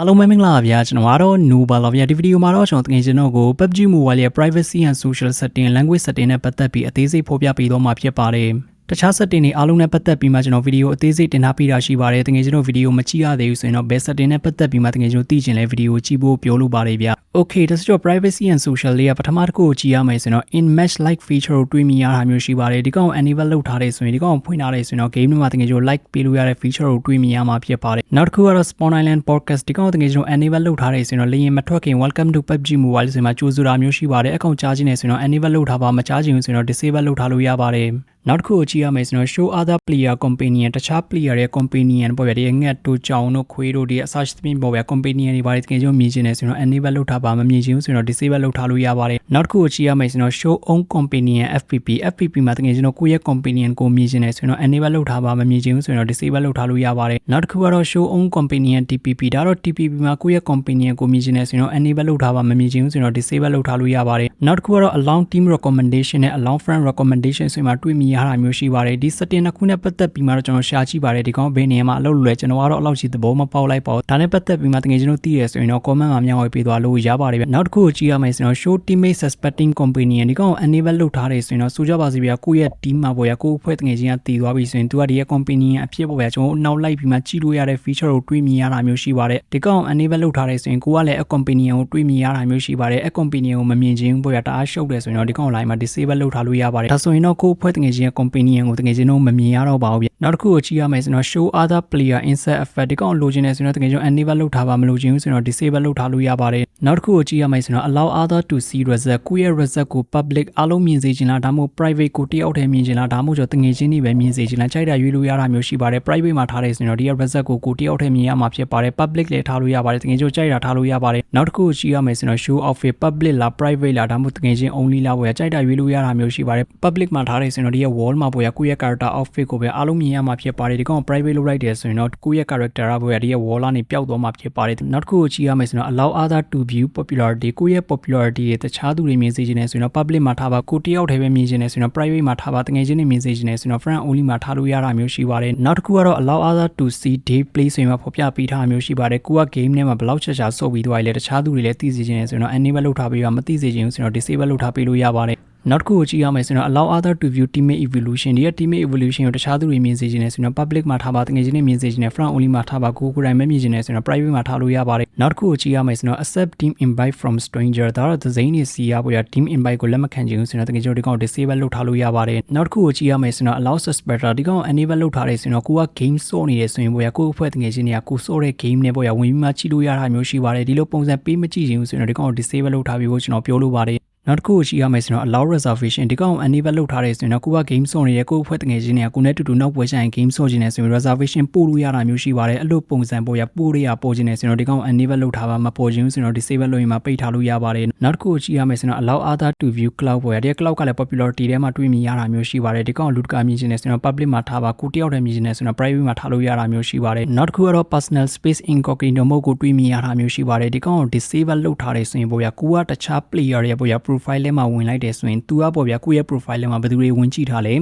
အားလုံးပဲမင်္ဂလာပါဗျာကျွန်တော်ကတော့ Nobel ပါဗျာဒီဗီဒီယိုမှာတော့ကျွန်တော်တကယ်ကျွန်တော်ကို PUBG Mobile ရဲ့ privacy and social setting language setting နဲ့ပတ်သက်ပြီးအသေးစိတ်ဖော်ပြပေးတော့မှာဖြစ်ပါတယ် တခြား setting တွေအားလုံးနဲ့ပတ်သက်ပြီးမှကျွန်တော်ဗီဒီယိုအသေးစိတ်တင်ထားပေးတာရှိပါတယ်တကယ်ကျွန်တော်ဗီဒီယိုမကြည့်ရသေးဘူးဆိုရင်တော့ဘယ် setting နဲ့ပတ်သက်ပြီးမှတကယ်ကျွန်တော်သိချင်လဲဗီဒီယိုကြည့်ဖို့ပြောလို့ပါတယ်ဗျာ Okay ဒါဆိုတော့ privacy and social လေးကပထမတစ်ခုကိုကြည့်ရမယ်ဆိုရင်တော့ in match like feature ကိုတွေးမိရတာမျိုးရှိပါတယ်ဒီကောင် enable လုပ်ထားတယ်ဆိုရင်ဒီကောင်ဖွင့်ထားတယ်ဆိုရင်တော့ game တွေမှာတကယ်ကျွန်တော် like ပေးလို့ရတဲ့ feature ကိုတွေးမိရမှာဖြစ်ပါတယ်နောက်တစ်ခုကတော့ Spawn Island podcast ဒီကောင်တကယ်ကျွန်တော် enable လုပ်ထားတယ်ဆိုရင်တော့လေရင်မထွက်ခင် welcome to PUBG Mobile ဆိုရင်မှကြိုဆိုတာမျိုးရှိပါတယ်အကောင့်ကြားခြင်းနဲ့ဆိုရင်တော့ enable လုပ်ထားပါမကြားခြင်းဆိုရင်တော့ disable လုပ်ထားလို့ရပါတယ်နောက်တစ်ခုကိုကြည့်ရမယ်ဆိုတော့ show other player companion တခြား player ရဲ့ companion ပေါ့ဗျာဒီငှက်တို့ကြောင်တို့ခွေးတို့ဒီအစရှိသဖြင့်ပေါ့ဗျာ companion တွေပါတယ်တကယ်ကျွန်တော်မြင်ခြင်းနဲ့ဆိုရင်တော့ enable လုပ်ထားပါမမြင်ခြင်းဆိုရင်တော့ disable လုပ်ထားလို့ရပါတယ်နောက်တစ်ခုကိုကြည့်ရမယ်ဆိုတော့ show own companion FPP FPP မှာတကယ်ကျွန်တော်ကိုယ့်ရဲ့ companion ကိုမြင်ခြင်းနဲ့ဆိုရင်တော့ enable လုပ်ထားပါမမြင်ခြင်းဆိုရင်တော့ disable လုပ်ထားလို့ရပါတယ်နောက်တစ်ခုကတော့ show own companion TPP ဒါတော့ TPP မှာကိုယ့်ရဲ့ companion ကိုမြင်ခြင်းနဲ့ဆိုရင်တော့ enable လုပ်ထားပါမမြင်ခြင်းဆိုရင်တော့ disable လုပ်ထားလို့ရပါတယ်နောက်တစ်ခုကတော့ allow team recommendation နဲ့ allow friend recommendation ဆိုရင်မှတွေ့မြင်ရတာမျိုးရှိပါတယ်ဒီ setting နှစ်ခုနဲ့ပတ်သက်ပြီးမှတော့ကျွန်တော်ရှာကြည့်ပါတယ်ဒီကောင်ဘယ်နေရာမှာအလုပ်လုပ်လဲကျွန်တော်ကတော့အလောက်ရှိသဘောမပေါက်လိုက်ပါဘူးဒါနဲ့ပတ်သက်ပြီးမှတကယ်ကျွန်တော်သိရဆိုရင်တော့ comment မှာမျှဝေပေးသွားလို့ရပါတယ်ဗျနောက်တစ်ခုကိုကြည့်ရမယ်ဆိုရင်တော့ show teammate suspecting company ဒီကောင် enable လုပ်ထားတယ်ဆိုရင်တော့ဆိုကြပါစီဗျာကိုယ့်ရဲ့ team မှာပေါ့ဗျာကိုယ့်အဖွဲ့တကယ်ချင်းကတည်သွားပြီဆိုရင်သူကဒီရဲ့ company အဖြစ်ပေါ့ဗျာကျွန်တော်နောက်လိုက်ပြီးမှကြည့်လို့ရတဲ့ feature ကိုတွေးမြင်ရတာမျိုးရှိပါတယ်ဒီကောင် enable လုပ်ထားတယ်ဆိုရင်ကိုကလည်း a company ကိုတွေးမြင်ရတာမျိုးရှိပါတယ် a company ကိုမမြင်ချင်းပေါ့ဗျာတအားရှုပ်တယ်ဆိုရင်တော့ဒီကောင် line မှာ disable လုပ်ထားလို့ရပါတယ်ဒါဆိုရင်တော့ကိုယ့်အဖွဲ့တကယ်ချင်းရဲ့ company ကိုတကယ်ချင်းတော့မမြင်ရတော့ပါဘူးဗျနောက်တစ်ခုကိုကြည့်ရမယ်ဆိုတော့ show other player insert effect ဒီကောင်လိုချင်တယ်ဆိုရင်တော့တကယ်ချင်း enable လုပ်ထားပါမလို့ချင်းဆိုရင်တော့ disable လုပ်ထားလို့ရပါတယ်နောက်တစ်ခုကိုကြည့်ရမယ်ဆိုတော့ allow other to see result ကိုယ့်ရဲ့ result ကို public အားလုံးမြင်စေချင်လားဒါမှမဟုတ် private ကိုတယောက်တည်းမြင်ချင်လားဒါမှမဟုတ်ကျွန်တော်တငယ်ချင်းတွေပဲမြင်စေချင်လားကြိုက်တာရွေးလို့ရတာမျိုးရှိပါတယ် private မှာထားတယ်ဆိုရင်တော့ဒီရဲ့ result ကိုကိုတယောက်တည်းမြင်ရမှာဖြစ်ပါတယ် public လည်းထားလို့ရပါတယ်တငယ်ချင်းကြိုက်တာထားလို့ရပါတယ်နောက်တစ်ခုကိုကြည့်ရမယ်ဆိုတော့ show outfit public လား private လားဒါမှမဟုတ်တငယ်ချင်း only လားပေါ့ရကြိုက်တာရွေးလို့ရတာမျိုးရှိပါတယ် public မှာထားတယ်ဆိုရင်တော့ဒီရဲ့ wall မှာပေါ့ရကိုယ့်ရဲ့ character outfit ကိုပဲအားလုံးမြင်ရမှာဖြစ်ပါတယ်ဒီကောင် private လုပ်လိုက်တယ်ဆိုရင်တော့ကိုယ့်ရဲ့ character ကပေါ့ရဒီရဲ့ wall ကနေပျောက်သွားမှာဖြစ်ပါတယ်နောက်တစ်ခုကိုကြည့်ရမယ်ဆိုတော့ allow other to view popularity ကိုယ့်ရဲ့ popularity တွေတခြားသူတွေမြင်စေချင်တယ်ဆိုရင်တော့ public မှာထားပါကိုတယောက်တည်းပဲမြင်ချင်တယ်ဆိုရင်တော့ private မှာထားပါတကယ်ချင်းတွေမြင်စေချင်တယ်ဆိုရင်တော့ friend only မှာထားလို့ရတာမျိုးရှိပါတယ်နောက်တစ်ခုကတော့ allow other to see day play ဆိုရင်တော့ဖော်ပြပေးထားမျိုးရှိပါတယ်ကိုက game ထဲမှာဘယ်လောက်ချက်ချာဆော့ပြီးသွားရလဲတခြားသူတွေလည်းသိစေချင်တယ်ဆိုရင်တော့ enable လုပ်ထားပေးပါမသိစေချင်ဘူးဆိုရင်တော့ disable လုပ်ထားပေးလို့ရပါတယ် နောက်တစ်ခုကိုကြည့်ရမယ်ဆိုတော့ allow other to view teammate evolution ဒီရဲ့ teammate evolution ကိုတခြားသူတွေမြင်စေချင်တယ်ဆိုတော့ public မှာထားပါတကယ်ချင်းတွေမြင်စေချင်တယ် front only မှာထားပါကိုကိုယ်တိုင်မမြင်ချင်တယ်ဆိုတော့ private မှာထားလို့ရပါတယ်နောက်တစ်ခုကိုကြည့်ရမယ်ဆိုတော့ accept team invite from stranger ဒါတော့ဒီဇိမ်းနေစီရပေါ်ရ team invite ကိုလက်မခံချင်ဘူးဆိုတော့တကယ်ချင်းဒီကောင် disable လုပ်ထားလို့ရပါတယ်နောက်တစ်ခုကိုကြည့်ရမယ်ဆိုတော့ allow suspector ဒီကောင် enable လုပ်ထားတယ်ဆိုတော့ကိုက game စော့နေတယ်ဆိုရင်ပေါ်ရကိုယ့်အဖွဲ့တကယ်ချင်းတွေကကိုစော့တဲ့ game နဲ့ပေါ်ရဝင်ပြီးမှကြည့်လို့ရတာမျိုးရှိပါတယ်ဒီလိုပုံစံပေးမကြည့်ချင်ဘူးဆိုတော့ဒီကောင် disable လုပ်ထားပြီးဖို့ကျွန်တော်ပြောလို့ပါတယ် နောက်တစ်ခုရှိရမယ်ဆိုတော့ allow reservation ဒီကောင် enable လုပ်ထားတယ်ဆိုရင်တော့ကိုက game ဆော့နေတဲ့ကိုယ့်အဖွဲ့တငယ်ချင်းတွေကကိုနဲ့တူတူနောက်ပွဲဆိုင် game ဆော့ခြင်းနဲ့ဆိုရင် reservation ပို့လို့ရတာမျိုးရှိပါတယ်အဲ့လိုပုံစံပို့ရပို့ရရပို့ခြင်းနဲ့ဆိုတော့ဒီကောင် enable လုပ်ထားပါမပို့ခြင်းဆိုတော့ disable လုပ်ရင်မှပိတ်ထားလို့ရပါတယ်နောက်တစ်ခုရှိရမယ်ဆိုတော့ allow other to view cloud ပေါ်ရတဲ့ cloud ကလည်း popularity ထဲမှာတွေ့မြင်ရတာမျိုးရှိပါတယ်ဒီကောင်လူတကာမြင်ခြင်းနဲ့ဆိုတော့ public မှာထားပါကိုတယောက်တည်းမြင်ခြင်းနဲ့ဆိုတော့ private မှာထားလို့ရတာမျိုးရှိပါတယ်နောက်တစ်ခုကတော့ personal space incognito mode ကိုတွေ့မြင်ရတာမျိုးရှိပါတယ်ဒီကောင်ကို disable လုပ်ထားတယ်ဆိုရင်ပေါ်ရကိုကတခြား player ရဲ့ပေါ်ရ profile ထဲမှာဝင်လိုက်တယ်ဆိုရင် तू ကပေါ်ဗျာကိုယ့်ရဲ့ profile ထဲမှာဘယ်သူတွေဝင်ကြည့်ထားလဲ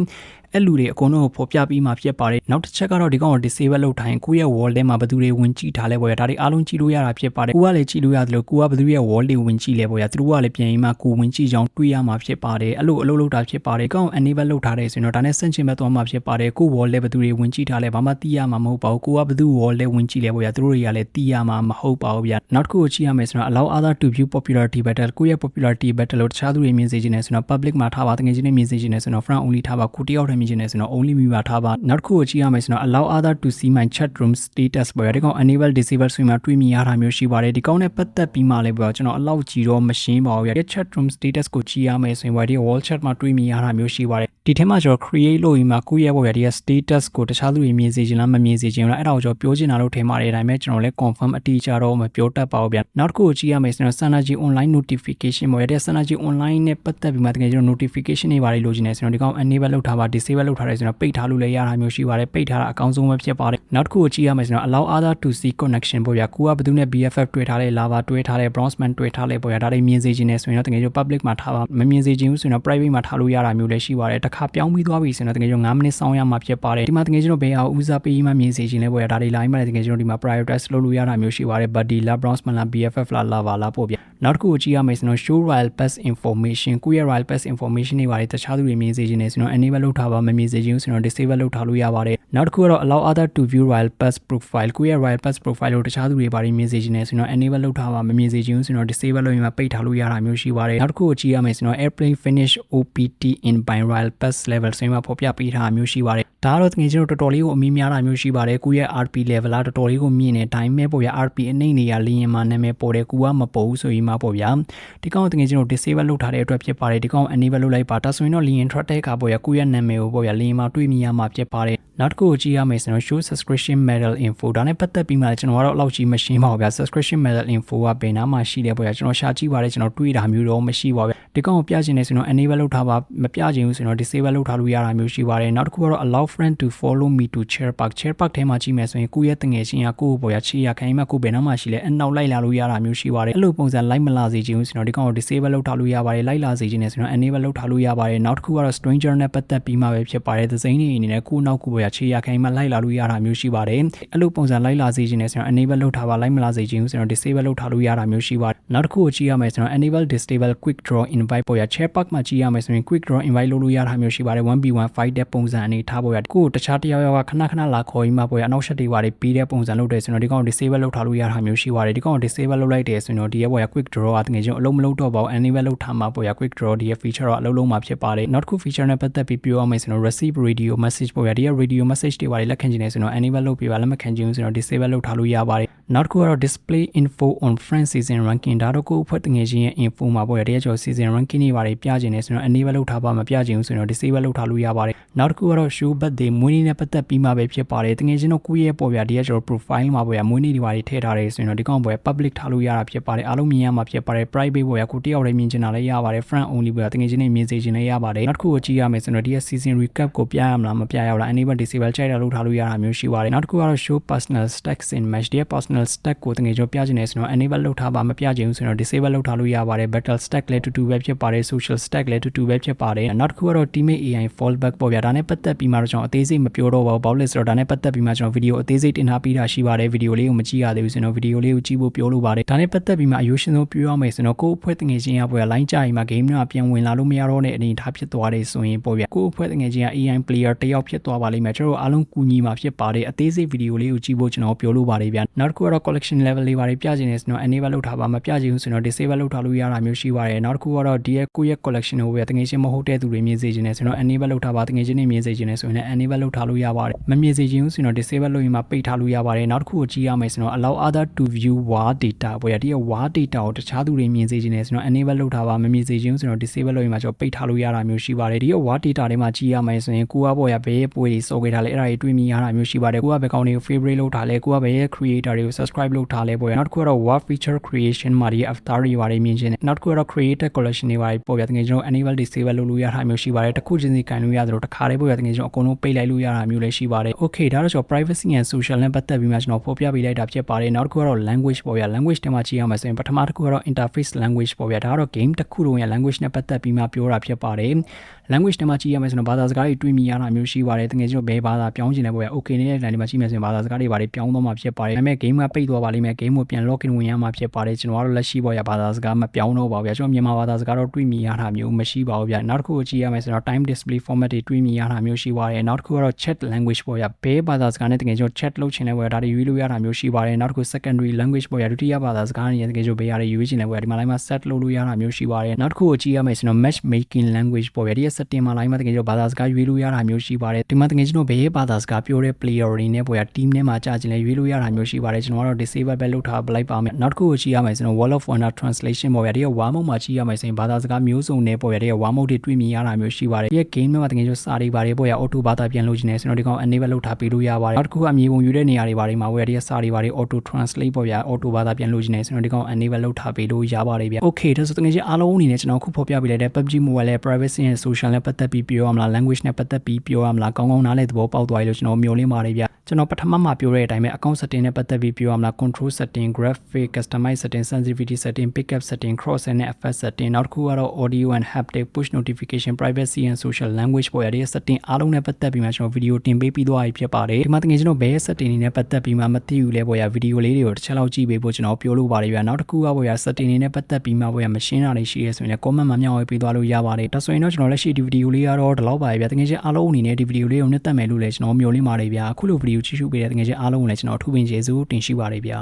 အဲ့လူတွေအကုန်လုံးကိုဖော်ပြပြီးမှဖြစ်ပါတယ်နောက်တစ်ချက်ကတော့ဒီကောင်ကို disable လုပ်ထားရင်ကိုယ့်ရဲ့ wall ထဲမှာဘယ်သူတွေဝင်ကြည့်ထားလဲပေါ့ရဒါတွေအားလုံးကြည့်လို့ရတာဖြစ်ပါတယ်ကိုကလည်းကြည့်လို့ရတယ်လို့ကိုကဘယ်သူရဲ့ wall တွေဝင်ကြည့်လဲပေါ့ရသူတို့ကလည်းပြန်ရင်မှကိုဝင်ကြည့်ကြောင်းတွေးရမှာဖြစ်ပါတယ်အဲ့လိုအလုပ်လုပ်တာဖြစ်ပါတယ်ကောင် enable လုပ်ထားတယ်ဆိုရင်တော့ဒါနဲ့ဆန့်ကျင်ဘက်သွားမှာဖြစ်ပါတယ်ကို wall လဲဘယ်သူတွေဝင်ကြည့်ထားလဲဘာမှသိရမှာမဟုတ်ပါဘူးကိုကဘယ်သူ wall လဲဝင်ကြည့်လဲပေါ့ရသူတို့တွေကလည်းသိရမှာမဟုတ်ပါဘူးဗျနောက်တစ်ခုကိုကြည့်ရမယ်ဆိုတော့ allow other to view popularity battle ကိုရဲ့ popularity battle လို့တခြားသူတွေမြင်စေချင်တယ်ဆိုတော့ public မှာထားပါတကယ်ချင်းတွေမြင်စေချင်တယ်ဆိုတော့ front only ထားပါကိုတယောက်တည်းမြင်ချင်တယ်ဆိုတော့ only မိပါထားပါနောက်တစ်ခုကိုကြည့်ရမယ်ဆိုတော့ allow other to see my chat room status ပေါ့ရဒီကောင် enable disable ဆိုရင်မှတွေးမိရတာမျိုးရှိပါတယ်ဒီကောင်နဲ့ပတ်သက်ပြီးမှလည်းပေါ့ကျွန်တော်အလောက်ကြည့်တော့မရှင်းပါဘူးရဒီ chat room status ကိုကြည့်ရမယ်ဆိုရင်ပေါ့ဒီ wall chat မှာတွေးမိရတာမျိုးရှိပါတယ်ဒီထဲမှာကျွန်တော် create လုပ်ရင်မှကိုယ့်ရဲ့ပေါ့ရဒီ status ကိုတခြားလူတွေမြင်စေချင်လားမမြင်စေချင်ဘူးလားအဲ့ဒါကိုကျွန်တော်ပြောချင်တာလို့ထင်ပါတယ်ဒါပေမဲ့ကျွန်တော်လည်း confirm အတိအကျတော့မပြောတတ်ပါဘူးဗျနောက်တစ်ခုကိုကြည့်ရမယ်ဆိုတော့ Synergy online notification ပေါ့ရတဲ့ Synergy online နဲ့ပတ်သက်ပြီးမှတကယ်ကျွန်တော် notification တွေပါလို့လိုချင်တယ်ဆိုတော့ဒီကောင် enable လုပ်ထားပါ disable disable လုပ်ထားတယ်ဆိုတော့ပိတ်ထားလို့လည်းရတာမျိုးရှိပါတယ်ပိတ်ထားတာအကောင်းဆုံးပဲဖြစ်ပါတယ်နောက်တစ်ခုကိုကြည့်ရမယ်ဆိုတော့ allow other to see connection ပေါ့ဗျာကိုကဘယ်သူနဲ့ BFF တွေ့ထားလဲ lava တွေ့ထားလဲ bronzeman တွေ့ထားလဲပေါ့ဗျာဒါတွေမြင်စေခြင်းနဲ့ဆိုရင်တော့တကယ်လို့ public မှာထားပါမမြင်စေခြင်းဘူးဆိုရင်တော့ private မှာထားလို့ရတာမျိုးလည်းရှိပါတယ်တစ်ခါပြောင်းပြီးသွားပြီဆိုရင်တော့တကယ်လို့9မိနစ်စောင်းရမှာဖြစ်ပါတယ်ဒီမှာတကယ်ကျွန်တော်ဘယ်အောင်ဦးစားပေးမှမြင်စေခြင်းလဲပေါ့ဗျာဒါတွေ line မှာလည်းတကယ်ကျွန်တော်ဒီမှာ prioritize လုပ်လို့ရတာမျိုးရှိပါတယ် but ဒီ la bronzeman လား BFF လား lava လားပေါ့ဗျာနောက်တစ်ခုကိုကြည့်ရမယ်ဆိုတော့ show royal pass information ကိုယ့်ရဲ့ royal pass information တွေပါတယ်တခြားသူတွေမြင်စေခြင်းနဲ့ဆိုတော့ enable လုပ်ထားပါမမြင်စေခြင်းဆိုတော့ disable လုပ်ထားလို့ရပါတယ်နောက်တစ်ခုကတော့ allow other to view royal pass profile ကိုယ့်ရဲ့ royal pass profile ကိုတခြားသူတွေပါတယ်မြင်စေခြင်းနဲ့ဆိုတော့ enable လုပ်ထားပါမမြင်စေခြင်းဆိုတော့ disable လုပ်ရင်မှပိတ်ထားလို့ရတာမျိုးရှိပါတယ်နောက်တစ်ခုကိုကြည့်ရမယ်ဆိုတော့ airplane finish OPT in by royal pass level ဆိုရင်မှဖော်ပြပေးထားမျိုးရှိပါတယ်ဒါကတော့တကယ်ကျွန်တော်တော်တော်လေးကိုအမီးများတာမျိုးရှိပါတယ်ကိုယ့်ရဲ့ RP level ကတော်တော်လေးကိုမြင့်နေတိုင်းမဲ့ပေါ့ဗျာ RP အနှိမ့်နေရလင်းရင်မှနာမည်ပေါ်တယ်ကူကမပေါ်ဘူးဆိုရင်မှပေါ့ဗျာဒီကောင်တကယ်ကျွန်တော် disable လုပ်ထားတဲ့အတွက်ဖြစ်ပါတယ်ဒီကောင် enable လုပ်လိုက်ပါဒါဆိုရင်တော့ lien track တဲ့အခါပေါ့ဗျာကိုယ့်ရဲ့နာမည်ကိုပေါ့ဗျာလင်းမှာတွေ့မြင်ရမှာဖြစ်ပါတယ်နောက်တစ်ခုကိုကြည့်ရမယ်ဆိုတော့ show subscription medal info ဒါနဲ့ပတ်သက်ပြီးမှကျွန်တော်ကတော့အလောက်ကြီးမရှင်းပါဘူးဗျာ subscription medal info ကဘယ်နားမှာရှိလဲပေါ့ဗျာကျွန်တော်ရှာကြည့်ပါတယ်ကျွန်တော်တွေ့တာမျိုးတော့မရှိပါဘူး ဒီကောင်ကိုပြချင်နေဆိုတော့ enable လုပ်ထားပါမပြချင်ဘူးဆိုတော့ disable လုပ်ထားလို့ရတာမျိုးရှိပါတယ်နောက်တစ်ခုကတော့ allow friend to follow me to chair park chair park ထဲမှာကြည့်မယ်ဆိုရင်ကိုယ့်ရဲ့တငယ်ချင်းကကိုယ့်ကိုပေါ့ဗျာချီရခိုင်းမှကိုယ်ဘယ်နားမှာရှိလဲအနောက်လိုက်လာလို့ရတာမျိုးရှိပါတယ်အဲ့လိုပုံစံလိုက်မလာစေချင်ဘူးဆိုတော့ဒီကောင်ကို disable လုပ်ထားလို့ရပါတယ်လိုက်လာစေချင်နေဆိုတော့ enable လုပ်ထားလို့ရပါတယ်နောက်တစ်ခုကတော့ stranger နဲ့ပတ်သက်ပြီးမှပဲဖြစ်ပါတယ်သစိမ်းနေအနေနဲ့ကိုယ့်နောက်ကိုပေါ့ဗျာချီရခိုင်းမှလိုက်လာလို့ရတာမျိုးရှိပါတယ်အဲ့လိုပုံစံလိုက်လာစေချင်နေဆိုတော့ enable လုပ်ထားပါလိုက်မလာစေချင်ဘူးဆိုတော့ disable လုပ်ထားလို့ရတာမျိုးရှိပါတယ်နောက်တစ်ခုကိုကြည့်ရမယ်ဆိုတော့ enable disable quick draw invite ပေါ့ဗျာ chair park မှာကြည့်ရမယ်ဆိုရင် quick draw invite လုပ်လို့ရတာမျိုးရှိပါတယ် 1v1 fight တဲ့ပုံစံအနေထားပေါ့ဗျာကိုယ်တခြားတယောက်ယောက်ကခဏခဏလာခေါ်ပြီးမှပေါ့ဗျာအနောက်ရှက်တွေပါတွေပြီးတဲ့ပုံစံလုပ်တယ်ဆိုတော့ဒီကောင် disable လုပ်ထားလို့ရတာမျိုးရှိပါတယ်ဒီကောင် disable လုပ်လိုက်တယ်ဆိုရင်တော့ဒီရဲ့ပေါ့ဗျာ quick draw ကတကယ်ချင်းအလုံးမလုံးတော့ပါဘူး enable လုပ်ထားမှာပေါ့ဗျာ quick draw ဒီရဲ့ feature တော့အလုံးလုံးမှာဖြစ်ပါတယ်နောက်တစ်ခု feature နဲ့ပတ်သက်ပြီးပြောရမယ်ဆိုတော့ receive radio message ပေါ့ဗျာဒီရဲ့ radio message တွေပါလက်ခံချင်တယ်ဆိုတော့ enable လုပ်ပြပါလက်မခံချင်ဘူးဆိုတော့ disable လုပ်ထားလို့ရပါတယ် နောက်တစ်ခုကတော့ display info on friend season ranking ဒါတော့ကိုအဖွဲ့တငယ်ချင်းရဲ့ info မှာပေါ့ဗျာတကယ်ကျော် season ranking တွေပါတယ်ပြချင်တယ်ဆိုတော့ enable လုပ်ထားပါမပြချင်ဘူးဆိုတော့ disable လုပ်ထားလို့ရပါတယ်နောက်တစ်ခုကတော့ show birthday မွေးနေ့နဲ့ပတ်သက်ပြီးမှပဲဖြစ်ပါတယ်တကယ်ချင်းတော့ကိုယ့်ရဲ့ပေါ့ဗျာဒီကကျော် profile မှာပေါ့ဗျာမွေးနေ့တွေပါတယ်ထည့်ထားတယ်ဆိုရင်တော့ဒီကောင်ပေါ့ဗျာ public ထားလို့ရတာဖြစ်ပါတယ်အားလုံးမြင်ရမှာဖြစ်ပါတယ် private ပေါ့ဗျာကိုတယောက်တည်းမြင်ချင်တာလည်းရပါတယ် friend only ပေါ့ဗျာတကယ်ချင်းနဲ့မြင်စေချင်လည်းရပါတယ်နောက်တစ်ခုကိုကြည့်ရမယ်ဆိုတော့ဒီက season recap ကိုပြရမလားမပြရဘူးလား enable disable ချိန်တာလုပ်ထားလို့ရတာမျိုးရှိပါတယ်နောက်တစ်ခုကတော့ show personal stacks in match ဒီ personal stack ကိုတကယ်ကျော်ပြချင်တယ်ဆိုတော့ enable လုပ်ထားပါမပြချင်ဘူးဆိုတော့ disable လုပ်ထားလို့ရပါတယ် battle stack လည်းတူတူပဲဖြစ်ပါတယ် social stack လည်းတူတူပဲဖြစ်ပါတယ်နောက်တစ်ခုကတော့ teammate AI fallback ပေါ့ဗျာဒါနဲ့ပတ်သက်ပြီးမှတော့ကျွန်တော်အသေးစိတ်မပြောတော့ပါဘူးဘာလို့လဲဆိုတော့ဒါနဲ့ပတ်သက်ပြီးမှကျွန်တော်ဗီဒီယိုအသေးစိတ်တင်ထားပြီးတာရှိပါတယ်ဗီဒီယိုလေးကိုမကြည့်ရသေးဘူးဆိုတော့ဗီဒီယိုလေးကိုကြည့်ဖို့ပြောလို့ပါတယ်ဒါနဲ့ပတ်သက်ပြီးမှအယိုးရှင်ဆုံးပြောရမယ်ဆိုတော့ကိုယ့်အဖွဲ့တငယ်ချင်းရပေါ့ဗျာ line ကြရင်မှ game ကပြန်ဝင်လာလို့မရတော့တဲ့အနေအထားဖြစ်သွားတယ်ဆိုရင်ပေါ့ဗျာကိုယ့်အဖွဲ့တငယ်ချင်းက AI player တယောက်ဖြစ်သွားပါလိမ့်မယ်ကျွန်တော်အားလုံးကူညီမှာဖြစ်ပါတယ်အသေးစိတ်ဗီဒီယိုလေးကိုကြည့်ဖို့ကျွန်တော်ပြောလို့ပါတယ်ဗျာနောက်တစ်ခုကတော့ collection level လေးပါတယ်ပြချင်တယ်ဆိုတော့ enable လုပ်ထားပါမပြချင်ဘူးဆိုတော့ disable လုပ်ထားလို့ရတာမျိုးရှိပါတယ်နောက်တစ်ခုကတော့ဒီရဲ့ကိုယ့်ရဲ့ collection ကိုပဲတငယ်ချင်းမဟုတ်တဲ့သူတွေမြင်စေချင်တယ်ဆိုတော့ enable လုပ်ထားပါတငယ်ချင်းတွေမြင်စေချင်တယ်ဆိုရင်လည်း enable လုပ်ထားလို့ရပါတယ်မမြင်စေချင်ဘူးဆိုတော့ disable လုပ်ရင်မှပိတ်ထားလို့ရပါတယ်နောက်တစ်ခုကိုကြည့်ရမယ်ဆိုတော့ allow other to view war data ပေါ့ဗျာဒီရဲ့ war data ကိုတခြားသူတွေမြင်စေချင်တယ်ဆိုတော့ enable လုပ်ထားပါမမြင်စေချင်ဘူးဆိုတော့ disable လုပ်ရင်မှကျွန်တော်ပိတ်ထားလို့ရတာမျိုးရှိပါတယ်ဒီရဲ့ war data တွေမှာကြည့်ရမယ်ဆိုရင်ကိုကပေါ့ဗျာဘယ်ရဲ့ပွဲတွေစော်ခဲ့တာလဲအဲ့ဒါတွေတွေးမြင်ရတာမျိုးရှိပါတယ်ကိုကဘယ်ကောင်တွေကို favorite လုပ်ထားလဲကိုကဘယ်ရဲ့ creator တွေကို subscribe လုပ်ထားလဲပေါ့ဗျာနောက်တစ်ခုကတော့ war feature creation မှာဒီ avatar တွေပါတယ်မြင်ချင်တယ်နောက်တစ်ခုကတော့ creator collection တွေပါတယ်ပေါ့ဗျာတကယ်ကျွန်တော် enable disable လုပ်လို့ရတာမျိုးရှိပါတယ်တစ်ခုချင်းစီကန်လို့ရတယ်လို့တစ်ခါတည်းပေါ့ဗျာတကယ်ကျွန်တော်အကုန်လုံးပိတ်လိုက်လို့ရတာမျိုးလည်းရှိပါတယ် okay ဒါတော့ကျွန်တော် privacy and social နဲ့ပတ်သက်ပြီးမှကျွန်တော်ဖော်ပြပေးလိုက်တာဖြစ်ပါတယ်နောက်တစ်ခုကတော့ language ပေါ့ဗျာ language ထဲမှာကြည့်ရမယ်ဆိုရင်ပထမတစ်ခုကတော့ interface language ပေါ့ဗျာဒါကတော့ game တစ်ခုလုံးရဲ့ language နဲ့ပတ်သက်ပြီးမှပြောတာဖြစ်ပါတယ် language ထဲမှာကြည့်ရမယ်ဆိုတော့ဘာသာစကားတွေတွေးမိရတာမျိုးရှိပါတယ်တကယ်ကျွန်တော်ဘယ်ဘာသာပြောင်းချင်လဲပေါ့ဗျာ okay နေတဲ့ line မှာကြည့်မယ်ဆိုရင်ဘာသာစကားတွေဘာတွေပြောင်းသွားမှာဖြစ်ပါတယ်ဒါပေမဲ့ game ကပိတ်သွားပါလိမ့်မယ် game ကိုပြန် login ဝင်ရမှာဖြစ်ပါတယ်ကျွန်တော်ကတော့လက်ရှိပေါ့ဗျာဘာသာစကားမပြောင်းတော့ပါဘူးဗျာကျွန်တော်မြန်မာဘာသာစကားတော့တွေးမိရတာမျိုးမရှိပါဘူးဗျာနောက်တစ်ခုကိုကြည့်ရမယ်ဆိုတော့ time display format တွေတွေးမိရတာမျိုးရှိပါတယ်နောက်တစ်ခုကတော့ chat language ပေါ့ဗျာဘယ်ဘာသာစကားနဲ့တကယ်ကျွန်တော် chat လုပ်ချင်လဲပေါ့ဗျာဒါတွေရွေးလို့ရတာမျိုးရှိပါတယ်နောက်တစ်ခု secondary language ပေါ့ဗျာဒုတိယဘာသာစကားနဲ့တကယ်ကျွန်တော်ဘယ်ဟာတွေရွေးချင်လဲပေါ့ဗျာဒီမှာ line မှာ set လုပ်လို့ရတာမျိုးရှိပါတယ်နောက်တစ်ခုကိုကြည့်ရမယ်ဆိုတော့ match making language ပေါ့ဗျာဒီရဲ့ setting မှာ line မှာတကယ်ကျွန်တော်ဘာသာစကားရွေးလို့ရတာမျိုးရှိပါတယ်ဒီမှာတကယ်ကျွန်တော်ဘယ်ဘာသာစကားပြောတဲ့ player တွေနဲ့ပေါ့ဗျာ team နဲ့မှာကြာချင်လဲရွေးလို့ရတာမျိုးရှိပါတယ်ကျွန်တော်ကတော့ disable ပဲလုပ်ထားပလိုက်ပါမယ်နောက်တစ်ခုကိုကြည့်ရမယ်ဆိုတော့ wall of wonder translation ပေါ့ဗျာဒီက war mode မှာကြည့်ရမယ်ဆိုရင်ဘာသာစကားမျိုးစုံနဲ့ပေါ်ရတဲ့ဝါမုတ်တွေတွေ့မြင်ရတာမျိုးရှိပါတယ်ဒီ game မှာတကယ်လို့စာတွေပါတယ်ပေါ်ရ auto ဘာသာပြန်လို့ခြင်းနဲ့ကျွန်တော်ဒီကောင် enable လုပ်ထားပေးလို့ရပါတယ်နောက်တစ်ခုကအမြေပုံယူတဲ့နေရာတွေပါတယ်မှာဝယ်ရတဲ့စာတွေပါတယ် auto translate ပေါ်ရ auto ဘာသာပြန်လို့ခြင်းနဲ့ကျွန်တော်ဒီကောင် enable လုပ်ထားပေးလို့ရပါတယ်ဗျ okay ဒါဆိုတကယ်ချင်းအားလုံးအနေနဲ့ကျွန်တော်ခုဖော်ပြပေးလိုက်တဲ့ PUBG Mobile ရဲ့ privacy and social နဲ့ပတ်သက်ပြီးပြောရမလား language နဲ့ပတ်သက်ပြီးပြောရမလားကောင်းကောင်းနားလည်သဘောပေါက်သွားပြီလို့ကျွန်တော်မျှော်လင့်ပါတယ်ဗျ ကျွန်တော်ပထမမှာပြောတဲ့အတိုင်းပဲ account setting နဲ့ပတ်သက်ပြီးပြောရမလား control setting graphic customize setting sensitivity setting pickup setting cross and effect setting နောက်တစ်ခုကတော့ audio and haptic push notification privacy and social language ပေါ်ရတဲ့ setting အားလုံးနဲ့ပတ်သက်ပြီးမှကျွန်တော်ဗီဒီယိုတင်ပေးပြီးသွားပြီဖြစ်ပါတယ်ဒီမှာတကယ်ကျွန်တော်ဘယ် setting တွေနဲ့ပတ်သက်ပြီးမှမသိဘူးလဲပေါ်ရဗီဒီယိုလေးတွေကိုတစ်ချက်လောက်ကြည့်ပေးဖို့ကျွန်တော်ပြောလို့ပါတယ်ဗျနောက်တစ်ခုကပေါ်ရ setting တွေနဲ့ပတ်သက်ပြီးမှပေါ်ရမရှင်းတာတွေရှိရဲဆိုရင်လည်း comment မှာမျှဝေပေးသွားလို့ရပါတယ်ဒါဆိုရင်တော့ကျွန်တော်လက်ရှိဒီဗီဒီယိုလေးကတော့ဒီလောက်ပါပဲဗျတကယ်ချင်းအားလုံးအနေနဲ့ဒီဗီဒီယိုလေးကိုနှစ်သက်မယ်လို့လည်းကျွန်တော်မျှော်လင့်ပါတယ်ဗျအခုလိုဗီဒီယိုကြည့်ရှုပေးတဲ့တကယ်ချင်းအားလုံးကိုလည်းကျွန်တော်အထူးပင်ကျေးဇူးတင်ရှိပါတယ်ဗျ